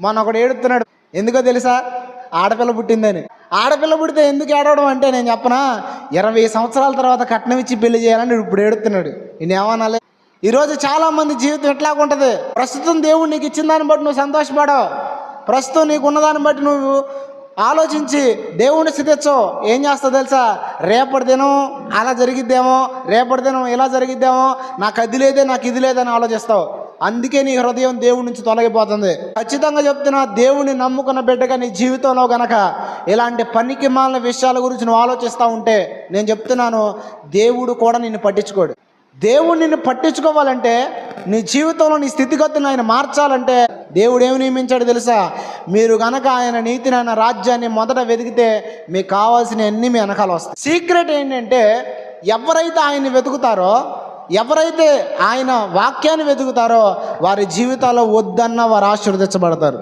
మొన్న ఒకడు ఏడుతున్నాడు. ఎందుకో తెలుసా? ఆడపిల్ల పుట్టిందని. ఆడపిల్ల పుడితే ఎందుకు ఏడవడం అంటే నేను చెప్పనా? ఇరవై సంవత్సరాల తర్వాత కట్నం ఇచ్చి పెళ్ళి చేయాలని ఇప్పుడు ఏడుతున్నాడు. నేనేమనాలి ఈరోజు చాలా మంది జీవితం ఎట్లాగ ఉంటుంది. ప్రస్తుతం దేవుడు నీకు ఇచ్చిన దాన్ని బట్టి నువ్వు సంతోషపడవు. ప్రస్తుతం నీకు ఉన్నదాన్ని బట్టి నువ్వు ఆలోచించి దేవుణ్ణి స్థితిచ్చో ఏం చేస్తావు తెలుసా? రేపటి దినం అలా జరిగిద్దేమో రేపటి దినం ఇలా జరిగిద్దేమో నాకు అది లేదే నాకు ఇది లేదని ఆలోచిస్తావు. అందుకే నీ హృదయం దేవుడి నుంచి తొలగిపోతుంది. ఖచ్చితంగా చెప్తున్నా దేవుణ్ణి నమ్ముకున్న బిడ్డగా నీ జీవితంలో గనక ఇలాంటి పనికి మాలిన విషయాల గురించి నువ్వు ఆలోచిస్తూ ఉంటే నేను చెప్తున్నాను దేవుడు కూడా నిన్ను పట్టించుకోడు. దేవుడు నిన్ను పట్టించుకోవాలంటే నీ జీవితంలో నీ స్థితిగతులను ఆయన మార్చాలంటే దేవుడు ఏమి నియమించాడు తెలుసా? మీరు గనక ఆయన నీతిని ఆయన రాజ్యాన్ని మొదట వెతికితే మీకు కావాల్సిన అన్ని మీ వెనకాల వస్తాయి. సీక్రెట్ ఏంటంటే ఎవరైతే ఆయన్ని వెతుకుతారో ఎవరైతే ఆయన వాక్యాన్ని వెతుకుతారో వారి జీవితాల్లో వద్దన్న వారు ఆశీర్వదించబడతారు.